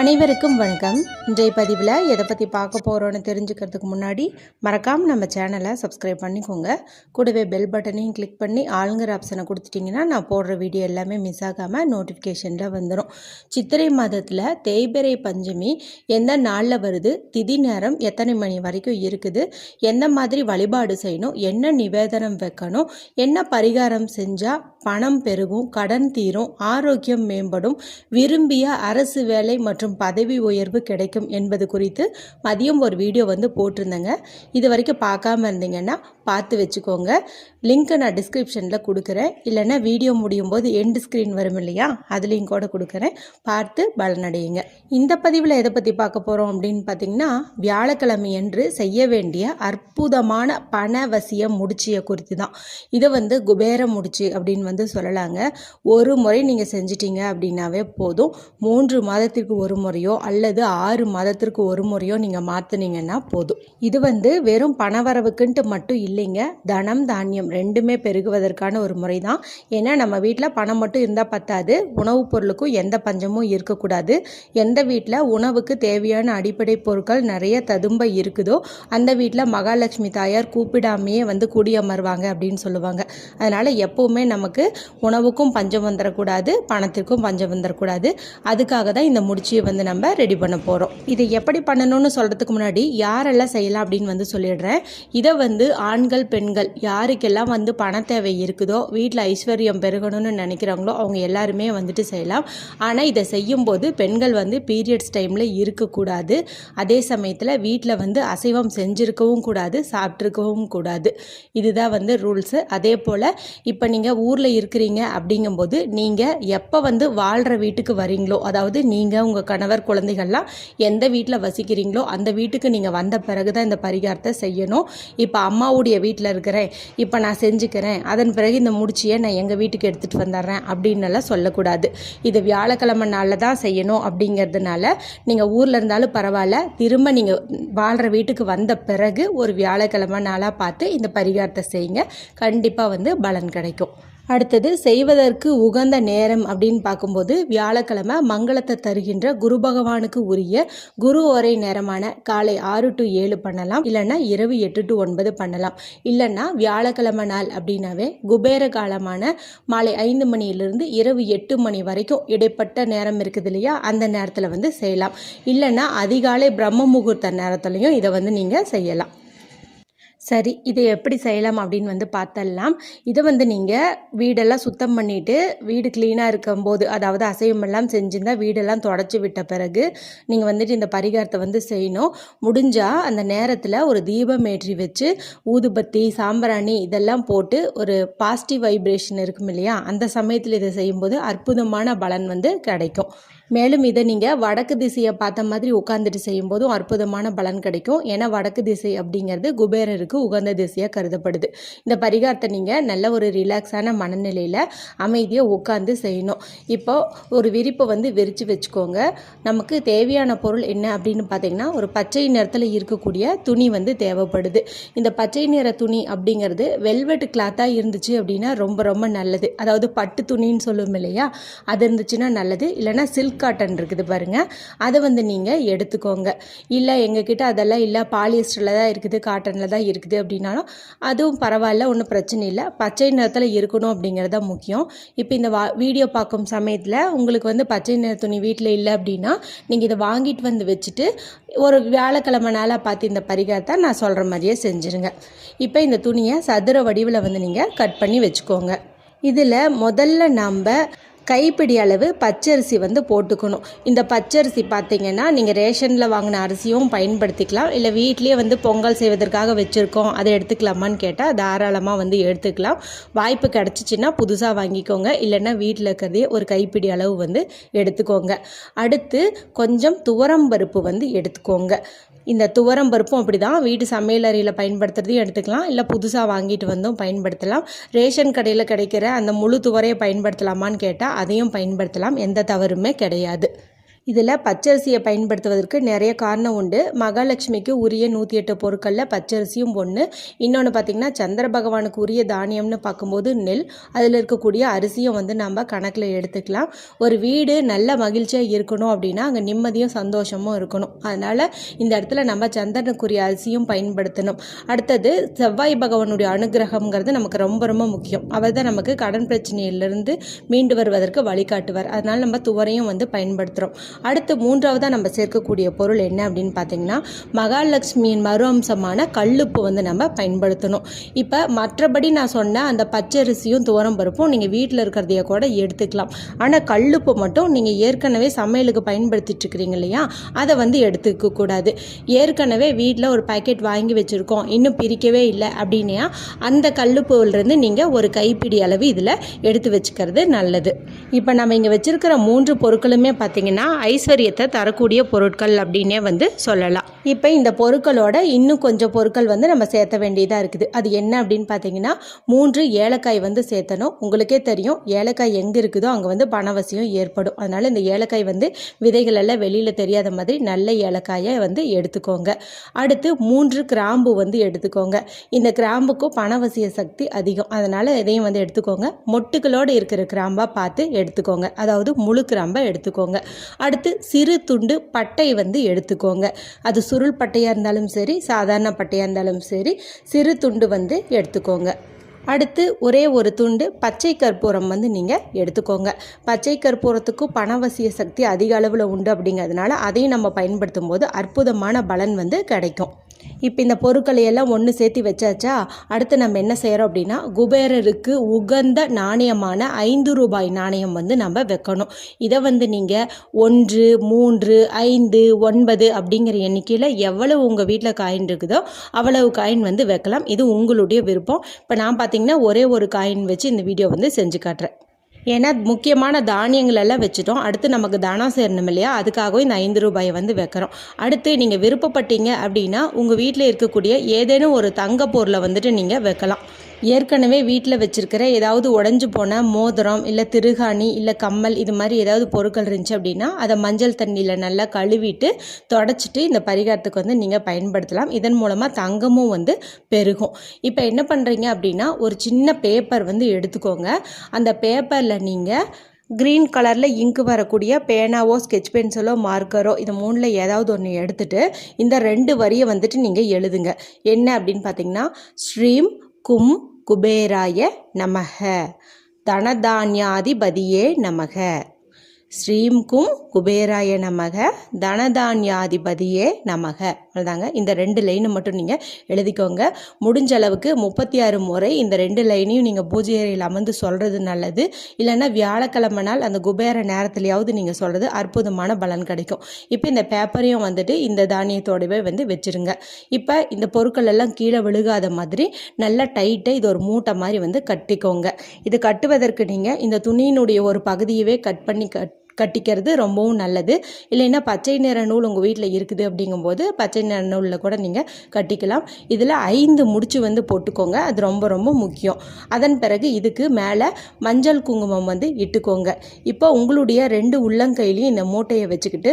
அனைவருக்கும் வணக்கம். இன்றைய பதிவில் எதை பற்றி பார்க்க போகிறோன்னு தெரிஞ்சுக்கிறதுக்கு முன்னாடி மறக்காமல் நம்ம சேனலை சப்ஸ்கிரைப் பண்ணிக்கோங்க. கூடவே பெல் பட்டனையும் கிளிக் பண்ணி ஆளுங்கிற ஆப்ஷனை கொடுத்துட்டிங்கன்னா நான் போடுற வீடியோ எல்லாமே மிஸ் ஆகாமல் நோட்டிஃபிகேஷனில் வந்துடும் சித்திரை மாதத்தில் தேய்பிறை பஞ்சமி எந்த நாளில் வருது? திதி நேரம் எத்தனை மணி வரைக்கும் இருக்குது? எந்த மாதிரி வழிபாடு செய்யணும்? என்ன நிவேதனம் வைக்கணும்? என்ன பரிகாரம் செஞ்சால் பணம் பெருகும் கடன் தீரும் ஆரோக்கியம் மேம்படும் விரும்பிய அரசு வேலை மற்றும் பதவி உயர்வு கிடைக்கும் என்பது குறித்து மதியம் ஒரு வீடியோ வந்து போட்டிருந்தேங்க. இது வரைக்கும் பார்க்காம இருந்தீங்கன்னா பார்த்து வச்சுக்கோங்க. லிங்க்கை நான் டிஸ்கிரிப்ஷனில் கொடுக்குறேன். இல்லைன்னா வீடியோ முடியும் போது எண்டு ஸ்க்ரீன் வரும் இல்லையா? அதுலேயும் கூட கொடுக்குறேன். பார்த்து பலனடையுங்க. இந்த பதிவில் எதை பற்றி பார்க்க போகிறோம் அப்படின்னு பார்த்தீங்கன்னா வியாழக்கிழமை என்று செய்ய வேண்டிய அற்புதமான பணவசிய முடிச்சியை குறித்து தான். இதை வந்து குபேர முடிச்சு அப்படின்னு வந்து சொல்லலாங்க. ஒரு முறை நீங்கள் செஞ்சிட்டீங்க அப்படின்னாவே போதும். மூன்று மாதத்திற்கு ஒரு முறையோ அல்லது ஆறு மாதத்திற்கு ஒரு முறையோ நீங்கள் மாற்றினீங்கன்னா போதும். இது வந்து வெறும் பணவரவுக்குன்ட்டு மட்டும் இல்லை இல்லைங்க. தனம் தானியம் ரெண்டுமே பெருகுவதற்கான ஒரு முறை தான் ஏன்னா நம்ம வீட்டில் பணம் மட்டும் இருந்தால் பத்தாது. உணவுப் பொருளுக்கும் எந்த பஞ்சமும் இருக்கக்கூடாது. எந்த வீட்டில் உணவுக்கு தேவையான அடிப்படை பொருட்கள் நிறைய ததும்ப இருக்குதோ அந்த வீட்டில் மகாலட்சுமி தாயார் கூப்பிடாமையே வந்து குடியமர்வாங்க அப்படின்னு சொல்லுவாங்க. அதனால் எப்போவுமே நமக்கு உணவுக்கும் பஞ்சம் வந்துடக்கூடாது பணத்திற்கும் பஞ்சம் வந்துடக்கூடாது அதுக்காக தான் இந்த முடிச்சியை வந்து நம்ம ரெடி பண்ண போகிறோம் இதை எப்படி பண்ணணும்னு சொல்கிறதுக்கு முன்னாடி யாரெல்லாம் செய்யலாம் அப்படின்னு வந்து சொல்லிடுறேன். இதை வந்து ஆண் ஆண்கள் பெண்கள் யாருக்கெல்லாம் வந்து பண தேவை இருக்குதோ வீட்டில் ஐஸ்வர்யம் பெருகணும்னு நினைக்கிறாங்களோ அவங்க எல்லாருமே வந்துட்டு செய்யலாம். ஆனால் இதை செய்யும்போது பெண்கள் வந்து பீரியட்ஸ் டைமில் இருக்கக்கூடாது. அதே சமயத்தில் வீட்டில் வந்து அசைவம் செஞ்சுருக்கவும் கூடாது சாப்பிட்ருக்கவும் கூடாது. இதுதான் வந்து ரூல்ஸு. அதே போல் இப்போ நீங்கள் ஊரில் இருக்கிறீங்க அப்படிங்கும்போது நீங்கள் எப்போ வந்து வாழ்கிற வீட்டுக்கு வரீங்களோ அதாவது நீங்கள் உங்கள் கணவர் குழந்தைகள்லாம் எந்த வீட்டில் வசிக்கிறீங்களோ அந்த வீட்டுக்கு நீங்கள் வந்த பிறகு தான் இந்த பரிகாரத்தை செய்யணும். இப்போ அம்மாவுடைய வீட்டில் இருக்கிறேன். இப்போ நான் செஞ்சுக்கிறேன். அதன் பிறகு இந்த முடிச்சியை நான் எங்கள் வீட்டுக்கு எடுத்துகிட்டு வந்துடுறேன் அப்படின்னு எல்லாம் சொல்லக்கூடாது. இது வியாழக்கிழமை நாளில் தான் செய்யணும் அப்படிங்கிறதுனால நீங்கள் ஊரில் இருந்தாலும் பரவாயில்ல. திரும்ப நீங்கள் வாழ்கிற வீட்டுக்கு வந்த பிறகு ஒரு வியாழக்கிழமை நாளாக பார்த்து இந்த பரிகாரத்தை செய்யுங்க. கண்டிப்பாக வந்து பலன் கிடைக்கும். அடுத்தது செய்வதற்கு உகந்த நேரம் அப்படின்னு பார்க்கும்போது வியாழக்கிழமை மங்களத்தை தருகின்ற குரு பகவானுக்கு உரிய குரு ஓரை நேரமான காலை ஆறு டு ஏழு பண்ணலாம். இல்லைன்னா இரவு எட்டு டு ஒன்பது பண்ணலாம். இல்லைன்னா வியாழக்கிழமை நாள் அப்படின்னாவே குபேர காலமான மாலை ஐந்து மணியிலிருந்து இரவு எட்டு மணி வரைக்கும் இடைப்பட்ட நேரம் இருக்குது இல்லையா? அந்த நேரத்தில் வந்து செய்யலாம். இல்லைன்னா அதிகாலை பிரம்ம முகூர்த்த நேரத்துலையும் இதை வந்து நீங்கள் செய்யலாம். சரி இதை எப்படி செய்யலாம் அப்படின்னு வந்து பார்த்தலாம் இதை வந்து நீங்கள் வீடெல்லாம் சுத்தம் பண்ணிவிட்டு வீடு க்ளீனாக இருக்கும்போது அதாவது அசைவமெல்லாம் செஞ்சுருந்தால் வீடெல்லாம் தொடச்சி விட்ட பிறகு நீங்கள் வந்துட்டு இந்த பரிகாரத்தை வந்து செய்யணும். முடிஞ்சால் அந்த நேரத்தில் ஒரு தீபம் ஏற்றி வச்சு ஊதுபத்தி சாம்பிராணி இதெல்லாம் போட்டு ஒரு பாசிட்டிவ் வைப்ரேஷன் இருக்கும் இல்லையா? அந்த சமயத்தில் இதை செய்யும்போது அற்புதமான பலன் வந்து கிடைக்கும். மேலும் இதை நீங்கள் வடக்கு திசையை பார்த்த மாதிரி உட்காந்துட்டு செய்யும்போதும் அற்புதமான பலன் கிடைக்கும். ஏன்னா வடக்கு திசை அப்படிங்கிறது குபேரருக்கு உகந்த திசையாக கருதப்படுது. இந்த பரிகாரத்தை நீங்கள் நல்ல ஒரு ரிலாக்ஸான மனநிலையில் அமைதியாக உட்காந்து செய்யணும். இப்போ ஒரு விரிப்பை வந்து விரித்து வச்சுக்கோங்க. நமக்கு தேவையான பொருள் என்ன அப்படின்னு பார்த்தீங்கன்னா ஒரு பச்சை நிறத்தில் இருக்கக்கூடிய துணி வந்து தேவைப்படுது. இந்த பச்சை நிற துணி அப்படிங்கிறது வெல்வெட் கிளாத்தாக இருந்துச்சு அப்படின்னா ரொம்ப ரொம்ப நல்லது. அதாவது பட்டு துணின்னு சொல்லுவோம் இல்லையா? அது இருந்துச்சுன்னா நல்லது. இல்லைன்னா சில்க் காட்டன் இருக்குது பாருங்கள் அதை வந்து நீங்கள் எடுத்துக்கோங்க. இல்லை எங்ககிட்ட அதெல்லாம் இல்லை பாலியஸ்டரில் தான் இருக்குது காட்டனில் தான் இருக்குது அப்படின்னாலும் அதுவும் பரவாயில்ல ஒன்றும் பிரச்சனை இல்லை. பச்சை நிறத்தில் இருக்கணும் அப்படிங்கிறது தான் முக்கியம். இப்போ இந்த வா வீடியோ பார்க்கும் சமயத்தில் உங்களுக்கு வந்து பச்சை நிற துணி வீட்டில் இல்லை அப்படின்னா நீங்கள் இதை வாங்கிட்டு வந்து வச்சுட்டு ஒரு வியாழக்கிழமை நாளாக பார்த்து இந்த பரிகாரத்தை நான் சொல்கிற மாதிரியே செஞ்சுருங்க. இப்போ இந்த துணியை சதுர வடிவில் வந்து நீங்கள் கட் பண்ணி வச்சுக்கோங்க. இதில் முதல்ல நம்ம கைப்பிடி அளவு பச்சரிசி வந்து போட்டுக்கணும். இந்த பச்சரிசி பார்த்தீங்கன்னா நீங்கள் ரேஷனில் வாங்கின அரிசியும் பயன்படுத்திக்கலாம். இல்லை வீட்லேயே வந்து பொங்கல் செய்வதற்காக வச்சுருக்கோம். அதை எடுத்துக்கலாமான்னு கேட்டால் தாராளமாக வந்து எடுத்துக்கலாம். வாய்ப்பு கிடச்சிச்சின்னா புதுசாக வாங்கிக்கோங்க. இல்லைன்னா வீட்டில் இருக்கிறதே ஒரு கைப்பிடி அளவு வந்து எடுத்துக்கோங்க. அடுத்து கொஞ்சம் துவரம் பருப்பு வந்து எடுத்துக்கோங்க. இந்த துவரம் பருப்பும் அப்படி தான் வீட்டு சமையலறையில் பயன்படுத்துகிறதையும் பயன்படுத்துறதையும் எடுத்துக்கலாம். இல்லை புதுசாக வாங்கிட்டு வந்தும் பயன்படுத்தலாம். ரேஷன் கடையில் கிடைக்கிற அந்த முழு துவரையை பயன்படுத்தலாமான்னு கேட்டால் அதையும் பயன்படுத்தலாம். எந்த தவறுமே கிடையாது. இதில் பச்சரிசியை பயன்படுத்துவதற்கு நிறைய காரணம் உண்டு. மகாலட்சுமிக்கு உரிய நூற்றி எட்டு பொருட்களில் பச்சரிசியும் ஒன்று இன்னொன்று பார்த்திங்கன்னா சந்திர பகவானுக்கு உரிய தானியம்னு பார்க்கும்போது நெல். அதில் இருக்கக்கூடிய அரிசியும் வந்து நம்ம கணக்கில் எடுத்துக்கலாம். ஒரு வீடு நல்ல மகிழ்ச்சியாக இருக்கணும் அப்படின்னா அங்கே நிம்மதியும் சந்தோஷமும் இருக்கணும். அதனால் இந்த இடத்துல நம்ம சந்திரனுக்குரிய அரிசியும் பயன்படுத்தணும். அடுத்தது செவ்வாய் பகவானுடைய அனுகிரகம்ங்கிறது நமக்கு ரொம்ப ரொம்ப முக்கியம். அவர் தான் நமக்கு கடன் பிரச்சனையிலிருந்து மீண்டு வருவதற்கு வழிகாட்டுவார். அதனால் நம்ம துவரையும் வந்து பயன்படுத்துகிறோம் அடுத்து மூன்றாவதாக நம்ம சேர்க்கக்கூடிய பொருள் என்ன அப்படின்னு பார்த்தீங்கன்னா மகாலட்சுமியின் மறு அம்சமான கல்லுப்பு வந்து நம்ம பயன்படுத்தணும். இப்போ மற்றபடி நான் சொன்ன அந்த பச்சரிசியும் துவரம் பருப்பும் நீங்கள் வீட்டில் இருக்கிறதைய கூட எடுத்துக்கலாம். ஆனால் கல்லுப்பு மட்டும் நீங்கள் ஏற்கனவே சமையலுக்கு பயன்படுத்திட்டு இருக்கிறீங்க இல்லையா அதை வந்து எடுத்துக்க கூடாது. ஏற்கனவே வீட்டில் ஒரு பாக்கெட் வாங்கி வச்சுருக்கோம் இன்னும் பிரிக்கவே இல்லை அப்படின்னா அந்த கல்லுப்புலேருந்து நீங்கள் ஒரு கைப்பிடி அளவு இதில் எடுத்து வச்சுக்கிறது நல்லது. இப்போ நம்ம இங்கே வச்சுருக்கிற மூன்று பொருட்களுமே பார்த்தீங்கன்னா ஐஸ்வர்யத்தை தரக்கூடிய பொருட்கள் அப்படின்னே வந்து சொல்லலாம். இப்போ இந்த பொருட்களோட இன்னும் கொஞ்சம் பொருட்கள் வந்து நம்ம சேர்த்த வேண்டியதாக இருக்குது. அது என்ன அப்படின்னு பார்த்தீங்கன்னா மூன்று ஏலக்காய் வந்து சேர்த்தணும். உங்களுக்கே தெரியும் ஏலக்காய் எங்கே இருக்குதோ அங்கே வந்து பணவசியம் ஏற்படும். அதனால் இந்த ஏலக்காய் வந்து விதைகள் எல்லாம் வெளியில் தெரியாத மாதிரி நல்ல ஏலக்காயை வந்து எடுத்துக்கோங்க. அடுத்து மூன்று கிராம்பு வந்து எடுத்துக்கோங்க. இந்த கிராம்புக்கும் பணவசிய சக்தி அதிகம். அதனால் இதையும் வந்து எடுத்துக்கோங்க. மொட்டுகளோடு இருக்கிற கிராம்பாக பார்த்து எடுத்துக்கோங்க. அதாவது முழு கிராம்பை எடுத்துக்கோங்க. அடுத்து அடுத்து சிறு துண்டு பட்டை வந்து எடுத்துக்கோங்க. அது சுருள் பட்டையாக இருந்தாலும் சரி சாதாரண பட்டையாக இருந்தாலும் சரி சிறு துண்டு வந்து எடுத்துக்கோங்க. அடுத்து ஒரே ஒரு துண்டு பச்சை கற்பூரம் வந்து நீங்கள் எடுத்துக்கோங்க. பச்சை கற்பூரத்துக்கும் பணவசிய சக்தி அதிக அளவில் உண்டு அப்படிங்கிறதுனால அதையும் நம்ம பயன்படுத்தும் போது அற்புதமான பலன் வந்து கிடைக்கும். இப்போ இந்த பொருட்களை எல்லாம் ஒன்று சேர்த்து வச்சாச்சா? அடுத்து நம்ம என்ன செய்கிறோம் அப்படின்னா குபேரருக்கு உகந்த நாணயமான ஐந்து ரூபாய் நாணயம் வந்து நம்ம வைக்கணும். இதை வந்து நீங்கள் ஒன்று மூன்று ஐந்து ஒன்பது அப்படிங்கிற எண்ணிக்கையில் எவ்வளவு உங்கள் வீட்டில் காயின் இருக்குதோ அவ்வளவு காயின் வந்து வைக்கலாம். இது உங்களுடைய விருப்பம். இப்போ நான் பார்த்தீங்கன்னா ஒரே ஒரு காயின் வச்சு இந்த வீடியோ வந்து செஞ்சு காட்டுறேன். ஏன்னா முக்கியமான தானியங்கள் எல்லாம் வச்சுட்டோம். அடுத்து நமக்கு தானம் சேரணும் இல்லையா? அதுக்காகவும் இந்த ஐந்து ரூபாயை வந்து வைக்கிறோம். அடுத்து நீங்கள் விருப்பப்பட்டீங்க அப்படின்னா உங்கள் வீட்டில் இருக்கக்கூடிய ஏதேனும் ஒரு தங்க பொருளை வந்துட்டு நீங்கள் வைக்கலாம். ஏற்கனவே வீட்டில் வச்சுருக்கிற ஏதாவது உடஞ்சி போன மோதிரம் இல்லை திருகாணி இல்லை கம்மல் இது மாதிரி ஏதாவது பொருட்கள் இருந்துச்சு அப்படின்னா அதை மஞ்சள் தண்ணியில் நல்லா கழுவிட்டு தொடச்சிட்டு இந்த பரிகாரத்துக்கு வந்து நீங்கள் பயன்படுத்தலாம். இதன் மூலமாக தங்கமும் வந்து பெருகும். இப்போ என்ன பண்ணுறீங்க அப்படின்னா ஒரு சின்ன பேப்பர் வந்து எடுத்துக்கோங்க. அந்த பேப்பரில் நீங்கள் க்ரீன் கலரில் இங்கு வரக்கூடிய பேனாவோ ஸ்கெச் பென்சிலோ மார்க்கரோ இது மூணில் ஏதாவது ஒன்று எடுத்துகிட்டு இந்த ரெண்டு வரியை வந்துட்டு நீங்கள் எழுதுங்க. என்ன அப்படின்னு பார்த்தீங்கன்னா ஸ்ரீம் கும் குபேராய நமக. தனதான்யாதிபதியே நமக. ஸ்ரீம் கும் குபேராய நமக தனதான்யாதிபதியே நமக. அவ்வளோதாங்க இந்த ரெண்டு லைனை மட்டும் நீங்கள் எழுதிக்கோங்க. முடிஞ்ச அளவுக்கு முப்பத்தி ஆறு முறை இந்த ரெண்டு லைனையும் நீங்கள் பூஜை அறையில் அமர்ந்து சொல்கிறது நல்லது. இல்லைன்னா வியாழக்கிழமை நாள் அந்த குபேர நேரத்துலையாவது நீங்கள் சொல்கிறது அற்புதமான பலன் கிடைக்கும். இப்போ இந்த பேப்பரையும் வந்துட்டு இந்த தானியத்தோடவே வந்து வச்சுருங்க. இப்போ இந்த பொருட்கள் எல்லாம் கீழே விழுகாத மாதிரி நல்லா டைட்டாக இது ஒரு மூட்டை மாதிரி வந்து கட்டிக்கோங்க. இது கட்டுவதற்கு நீங்கள் இந்த துணியினுடைய ஒரு பகுதியவே கட் பண்ணி கட் கட்டிக்கிறது ரொம்பவும் நல்லது. இல்லைன்னா பச்சை நிற நூல் உங்கள் வீட்டில் இருக்குது அப்படிங்கும்போது பச்சை நிற நூலில் கூட நீங்கள் கட்டிக்கலாம். இதில் ஐந்து முடிச்சு வந்து போட்டுக்கோங்க. அது ரொம்ப ரொம்ப முக்கியம். அதன் பிறகு இதுக்கு மேலே மஞ்சள் குங்குமம் வந்து இட்டுக்கோங்க. இப்போ உங்களுடைய ரெண்டு உள்ளங்கையிலையும் இந்த மூட்டையை வச்சுக்கிட்டு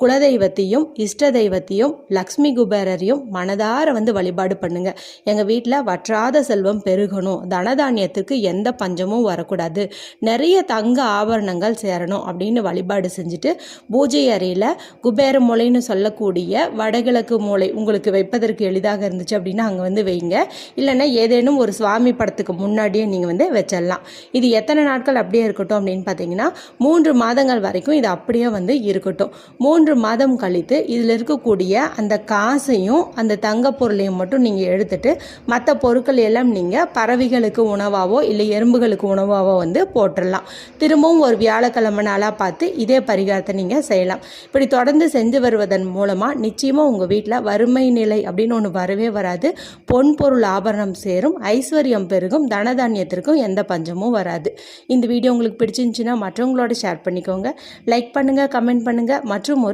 குலதெய்வத்தையும் இஷ்ட தெய்வத்தையும் லக்ஷ்மி குபேரரையும் மனதார வந்து வழிபாடு பண்ணுங்க. எங்கள் வீட்டில் வற்றாத செல்வம் பெருகணும். தனதானியத்துக்கு எந்த பஞ்சமும் வரக்கூடாது. நிறைய தங்க ஆபரணங்கள் சேரணும் அப்படின்னு வழிபாடு செஞ்சுட்டு பூஜை அறையில் குபேர மூலைன்னு சொல்லக்கூடிய வடகிழக்கு மூளை உங்களுக்கு வைப்பதற்கு எளிதாக இருந்துச்சு அப்படின்னா அங்கே வந்து வைங்க. இல்லைன்னா ஏதேனும் ஒரு சுவாமி படத்துக்கு முன்னாடியே நீங்கள் வந்து வச்சிடலாம். இது எத்தனை நாட்கள் அப்படியே இருக்கட்டும் அப்படின்னு பார்த்தீங்கன்னா மூன்று மாதங்கள் வரைக்கும் இது அப்படியே வந்து இருக்கட்டும். மூன்று மூன்று மாதம் கழித்து இதில் இருக்கக்கூடிய அந்த காசையும் அந்த தங்க பொருளையும் மட்டும் நீங்கள் எடுத்துட்டு மற்ற பொருட்கள் எல்லாம் நீங்கள் பறவைகளுக்கு உணவாவோ இல்லை எறும்புகளுக்கு உணவாவோ வந்து போட்டுடலாம். திரும்பவும் ஒரு வியாழக்கிழமை நாளாக பார்த்து இதே பரிகாரத்தை நீங்கள் செய்யலாம். இப்படி தொடர்ந்து செஞ்சு வருவதன் மூலமாக நிச்சயமாக உங்கள் வீட்டில் வறுமை நிலை அப்படின்னு ஒன்று வரவே வராது. பொன் பொருள் ஆபரணம் சேரும் ஐஸ்வர்யம் பெருகும் தனதானியத்திற்கும் எந்த பஞ்சமும் வராது. இந்த வீடியோ உங்களுக்கு பிடிச்சிருந்துச்சுன்னா மற்றவங்களோட ஷேர் பண்ணிக்கோங்க. லைக் பண்ணுங்கள் கமெண்ட் பண்ணுங்கள் மற்றும் ஒரு